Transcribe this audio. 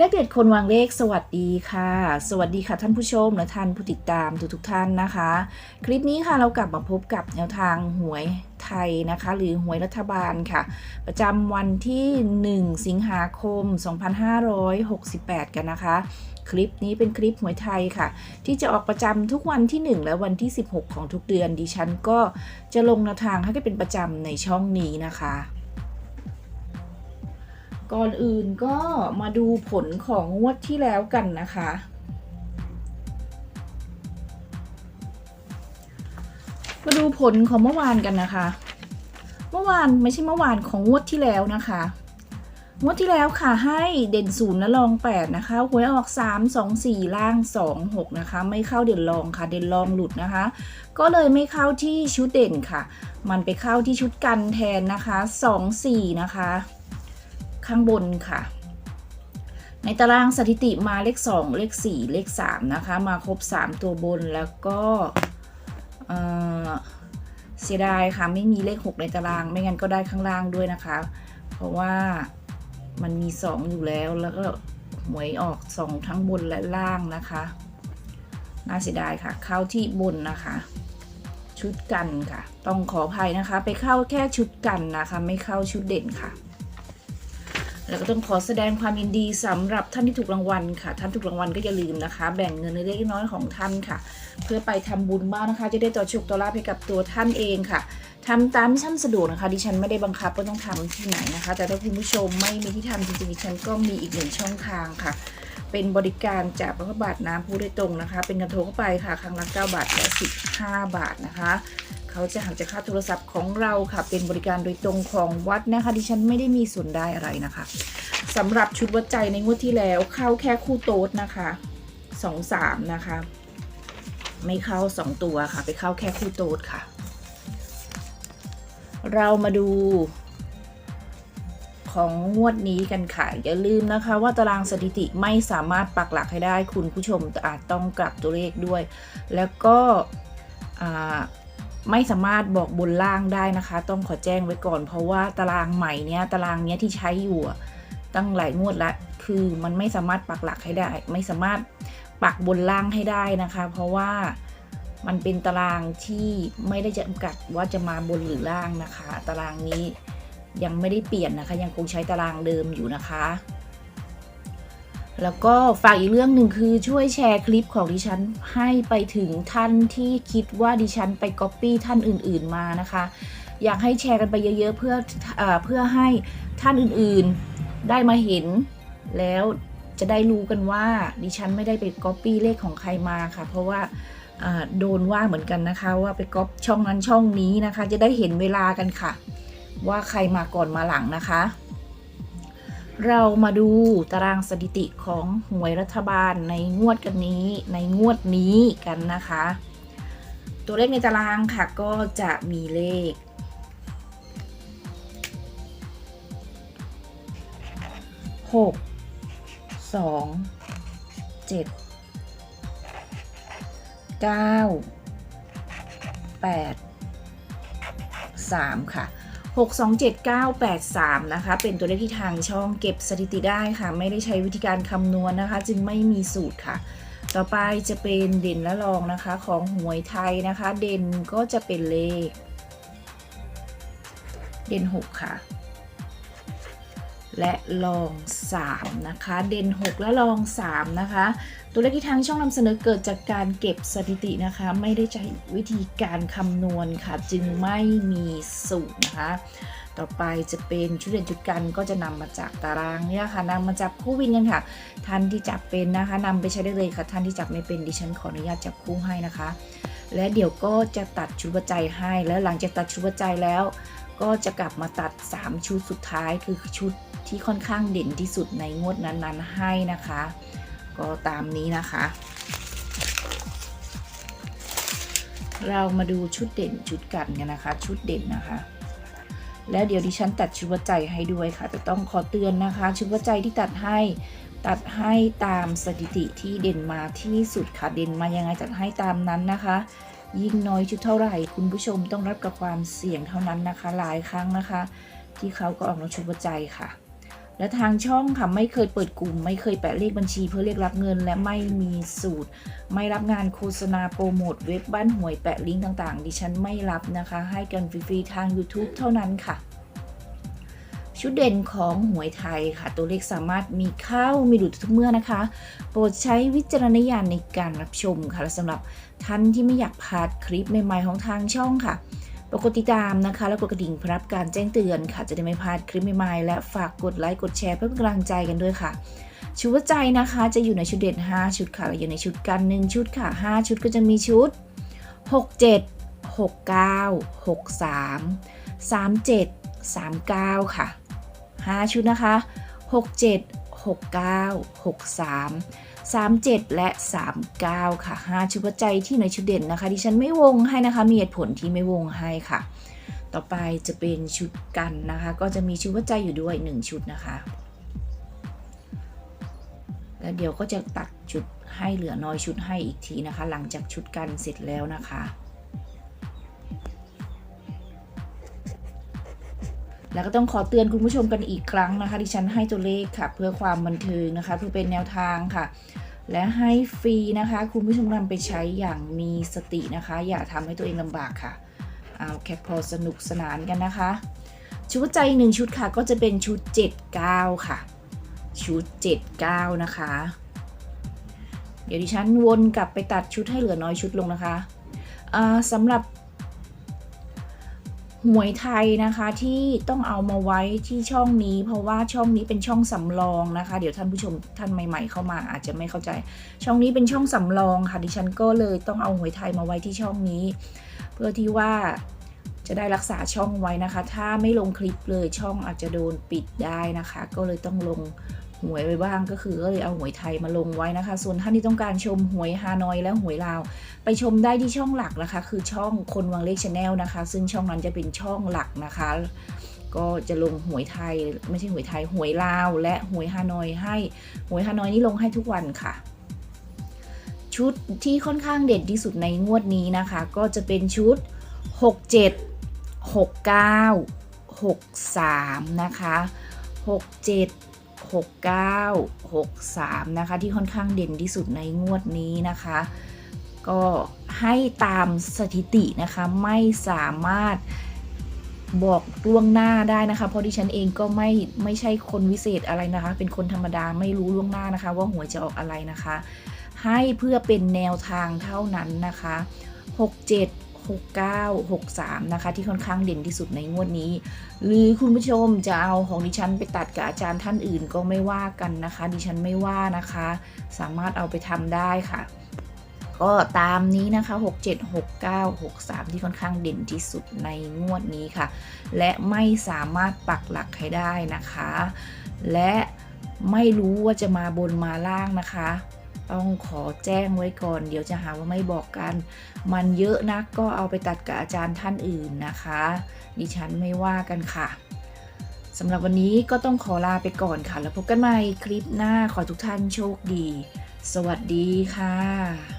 เลขเด็ดคนวางเลขสวัสดีค่ะ สวัสดีค่ะท่านผู้ชมและท่านผู้ติดตามทุกทุกๆท่านนะคะ คลิปนี้ค่ะเรากลับมาพบกับแนวทางหวยไทยนะคะ หรือหวยรัฐบาลค่ะ ประจำวันที่ 1 สิงหาคม 2568 กันนะคะ คลิปนี้เป็นคลิปหวยไทยค่ะ ที่จะออกประจำทุกวันที่ 1 และวันที่ 16 ของทุกเดือนดิฉันก็จะลงแนวทางให้เป็นประจำในช่องนี้นะคะ ก่อนอื่นก็มาดูผลของงวดที่แล้วกันนะคะ มาดูผลของเมื่อวานกันนะคะ เมื่อวานไม่ใช่เมื่อวานของงวดที่แล้วนะคะงวดที่แล้วค่ะให้เด่นศูนย์และรองแปดนะคะหวยออกสามสองสี่ล่างสองหกนะคะ ไม่เข้าเด่นรองค่ะ เด่นรองหลุดนะคะ ก็เลยไม่เข้าที่ชุดเด่นค่ะ มันไปเข้าที่ชุดกันแทนนะคะสองสี่นะคะ ข้างบนค่ะ ในตารางสถิติมาเลข 2 เลข 4 เลข 3 นะคะ มาครบ 3 ตัวบนแล้วก็เสียดายค่ะ ไม่มีเลข 6 ในตาราง ไม่งั้นก็ได้ข้างล่างด้วยนะคะ เพราะว่ามันมี 2 อยู่แล้วแล้วก็หวยออก 2 ทั้งบนและล่างนะคะ น่าเสียดายค่ะ เข้าที่บนนะคะ ชุดกันค่ะ ต้องขออภัยนะคะ ไปเข้าแค่ชุดกันนะคะ ไม่เข้าชุดเด่นค่ะ แล้วก็ต้องขอแสดงความยินดีสำหรับท่านที่ถูกรางวัลค่ะ ท่านถูกรางวัลก็อย่าลืมนะคะ แบ่งเงินเล็กน้อยของท่านค่ะ เพื่อไปทำบุญบ้างนะคะ จะได้ต่อโชคต่อลาภให้กับตัวท่านเองค่ะทำตามที่ท่านสะดวกนะคะ ดิฉันไม่ได้บังคับว่าต้องทำที่ไหนนะคะ แต่ถ้าคุณผู้ชมไม่มีที่ทำจริงๆดิฉันก็มีอีกหนึ่งช่องทางค่ะ เป็นบริการจากพระบาทน้ำผู้โดยตรงนะคะ เป็นการโทรเข้าไปค่ะ ครั้งละ9บาทและ 15 บาทนะคะ เขาจะหักจากค่าโทรศัพท์ของเราค่ะ เป็นบริการโดยตรงของวัดนะคะ ดิฉันไม่ได้มีส่วนได้อะไรนะคะสำหรับชุดวัดใจในงวดที่แล้วเข้าแค่คู่โต๊ดนะคะสองสามนะคะ ไม่เข้าสองตัวค่ะ ไปเข้าแค่คู่โต๊ดค่ะ เรามาดูของงวดนี้กันค่ะ อย่าลืมนะคะ ว่าตารางสถิติไม่สามารถปักหลักให้ได้คุณผู้ชมอาจต้องกลับตัวเลขด้วย แล้วก็อ่า ไม่สามารถบอกบนล่างได้นะคะ ต้องขอแจ้งไว้ก่อน เพราะว่าตารางใหม่เนี้ยตารางเนี้ยที่ใช้อยู่ตั้งหลายงวดละคือมันไม่สามารถปักหลักให้ได้ ไม่สามารถปักบนล่างให้ได้นะคะ เพราะว่ามันเป็นตารางที่ไม่ได้จำกัดว่าจะมาบนหรือล่างนะคะ ตารางนี้ยังไม่ได้เปลี่ยนนะคะ ยังคงใช้ตารางเดิมอยู่นะคะ แล้วก็ฝากอีกเรื่องหนึ่งคือช่วยแชร์คลิปของดิฉันให้ไปถึงท่านที่คิดว่าดิฉันไปก๊อปปี้ท่านอื่น ๆมานะคะ อยากให้แชร์กันไปเยอะๆเพื่อเอเพื่อให้ท่านอื่นๆได้มาเห็น แล้วจะได้รู้กันว่าดิฉันไม่ได้ไปก๊อปปี้เลขของใครมาค่ะ เพราะว่าโดนว่าเหมือนกันนะคะว่าไปก๊อปช่องนั้นช่องนี้นะคะ จะได้เห็นเวลากันค่ะ ว่าใครมาก่อนมาหลังนะคะ เรามาดูตารางสถิติของหวยรัฐบาลในงวดกันนี้ ในงวดนี้กันนะคะ ตัวเลขในตารางค่ะก็จะมีเลข หกสองเจ็ดเก้าแปดสามค่ะ 627 983 นะคะ เป็นตัวเลขที่ทางช่องเก็บสถิติได้ค่ะ ไม่ได้ใช้วิธีการคำนวณนะคะ จึงไม่มีสูตรค่ะ ต่อไปจะเป็นเด่นและรองนะคะของหวยไทยนะคะ เด่นก็จะเป็นเลข เด่น 6 ค่ะ และรอง 3 นะคะ เด่น 6 และรอง 3 นะคะ ตัวเลขที่ทางช่องนำเสนอเกิดจากการเก็บสถิตินะคะ ไม่ได้ใช้วิธีการคำนวณค่ะ จึงไม่มีสูตรนะคะ ต่อไปจะเป็นชุดเด่นจุดกันก็จะนำมาจากตารางเนี่ยค่ะนำมาจับคู่วินกันค่ะ ท่านที่จับเป็นนะคะนำไปใช้ได้เลยค่ะ ท่านที่จับไม่เป็นดิฉันขออนุญาตจับคู่ให้นะคะ และเดี๋ยวก็จะตัดชุดวัจัยให้ แล้วหลังจากตัดชุดวัจจัยแล้ว ก็จะกลับมาตัด 3 ชุดสุดท้ายคือชุด ที่ค่อนข้างเด่นที่สุดในงวดนั้นๆให้นะคะ ก็ตามนี้นะคะ เรามาดูชุดเด่นชุดกันกันนะคะ ชุดเด่นนะคะ แล้วเดี๋ยวดิฉันตัดชุดวัจจัยให้ด้วยค่ะ แต่ต้องขอเตือนนะคะ ชุดวัจจัยที่ตัดให้ตัดให้ตามสถิติที่เด่นมาที่สุดค่ะ เด่นมายังไงตัดให้ตามนั้นนะคะ ยิ่งน้อยชุดเท่าไหร่ คุณผู้ชมต้องรับกับความเสี่ยงเท่านั้นนะคะ หลายครั้งนะคะ ที่เขาก็ออกมาชุดวัจัยค่ะ และทางช่องค่ะไม่เคยเปิดกลุ่ม ไม่เคยแปะเลขบัญชีเพื่อเรียกรับเงิน และไม่มีสูตร ไม่รับงานโฆษณาโปรโมทเว็บบ้านหวยแปะลิงก์ต่างๆ ดิฉันไม่รับนะคะ ให้กันฟรีๆทาง YouTube เท่านั้นค่ะ ชุดเด่นของหวยไทยค่ะ ตัวเลขสามารถมีเข้ามีหลุดทุกเมื่อนะคะ โปรดใช้วิจารณญาณในการรับชมค่ะและสำหรับท่านที่ไม่อยากพลาดคลิปใหม่ๆของทางช่องค่ะ กดติดตามนะคะ แล้วกดกระดิ่งเพื่อรับการแจ้งเตือนค่ะ จะได้ไม่พลาดคลิปใหม่ๆ และฝากกดไลค์กดแชร์เพื่อเป็นกำลังใจกันด้วยค่ะ ชุดวัดใจนะคะจะอยู่ในชุดเด่น5 ชุดค่ะ และอยู่ในชุดกัน 1 ชุดค่ะ 5 ชุดก็จะมีชุด 67 69 63 37 39 ค่ะ 5 ชุดนะคะ 67 69 63 37 และ 39 ค่ะ 5 ชุดวัดใจที่ในชุดเด่นนะคะ ดิฉันไม่วงให้นะคะ มีเหตุผลที่ไม่วงให้ค่ะ ต่อไปจะเป็นชุดกันนะคะ ก็จะมีชุดวัดใจอยู่ด้วย 1 ชุดนะคะ แล้วเดี๋ยวก็จะตัดชุดให้เหลือน้อยชุดให้อีกทีนะคะ หลังจากชุดกันเสร็จแล้วนะคะ แล้วก็ต้องขอเตือนคุณผู้ชมกันอีกครั้งนะคะ ดิฉันให้ตัวเลขค่ะ เพื่อความบันเทิงนะคะ เพื่อเป็นแนวทางค่ะ และให้ฟรีนะคะ คุณผู้ชมนำไปใช้อย่างมีสตินะคะ อย่าทำให้ตัวเองลำบากค่ะ เอาแค่พอสนุกสนานกันนะคะ ชุดใจหนึ่งชุดค่ะ ก็จะเป็นชุด 79 ค่ะ ชุด 79 นะคะ เดี๋ยวดิฉันวนกลับไปตัดชุดให้เหลือน้อยชุดลงนะคะสำหรับ หวยไทยนะคะที่ต้องเอามาไว้ที่ช่องนี้ เพราะว่าช่องนี้เป็นช่องสำรองนะคะ เดี๋ยวท่านผู้ชมท่านใหม่ ๆ เข้ามาอาจจะไม่เข้าใจ ช่องนี้เป็นช่องสำรองค่ะดิฉันก็เลยต้องเอาหวยไทยมาไว้ที่ช่องนี้ เพื่อที่ว่าจะได้รักษาช่องไว้นะคะ ถ้าไม่ลงคลิปเลยช่องอาจจะโดนปิดได้นะคะ ก็เลยต้องลง หวยไว้บ้างก็คือก็เลยเอาหวยไทยมาลงไว้นะคะ ส่วนท่านที่ต้องการชมหวยฮานอยและหวยลาว ไปชมได้ที่ช่องหลักนะคะ คือช่องคนวังเลขชาแนลนะคะ ซึ่งช่องนั้นจะเป็นช่องหลักนะคะ ก็จะลงหวยไทยไม่ใช่หวยไทยหวยลาว และหวยฮานอยให้หวยฮานอยนี่ลงให้ทุกวันค่ะ ชุดที่ค่อนข้างเด่นที่สุดในงวดนี้นะคะ ก็จะเป็นชุด 67 69 63 นะคะ 67 69 63 นะคะ ที่ค่อนข้างเด่นที่สุดในงวดนี้นะคะ ก็ให้ตามสถิตินะคะไม่สามารถบอกล่วงหน้าได้นะคะ เพราะดิฉันเองก็ไม่ไม่ใช่คนวิเศษอะไรนะคะ เป็นคนธรรมดาไม่รู้ล่วงหน้านะคะ ว่าหวยจะออกอะไรนะคะ ให้เพื่อเป็นแนวทางเท่านั้นนะคะ 67 69 63 นะคะ ที่ค่อนข้างเด่นที่สุดในงวดนี้ หรือคุณผู้ชมจะเอาของดิฉันไปตัดกับอาจารย์ท่านอื่นก็ไม่ว่ากันนะคะ ดิฉันไม่ว่านะคะ สามารถเอาไปทำได้ค่ะ ก็ตามนี้นะคะ 67 69 63 ที่ค่อนข้างเด่นที่สุดในงวดนี้ค่ะ และไม่สามารถปักหลักให้ได้นะคะ และไม่รู้ว่าจะมาบนมาล่างนะคะ ต้องขอแจ้งไว้ก่อน เดี๋ยวจะหาว่าไม่บอกกัน มันเยอะนักก็เอาไปตัดกับอาจารย์ท่านอื่นนะคะ ดิฉันไม่ว่ากันค่ะสำหรับวันนี้ก็ต้องขอลาไปก่อนค่ะ แล้วพบกันใหม่คลิปหน้าขอทุกท่านโชคดี สวัสดีค่ะ